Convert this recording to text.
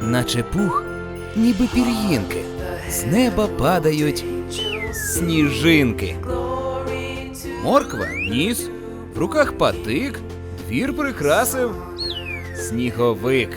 наче пух, ніби пір'їнки. З неба падають сніжинки. Морква ніс, в руках патик, двір прикрасив сніговик.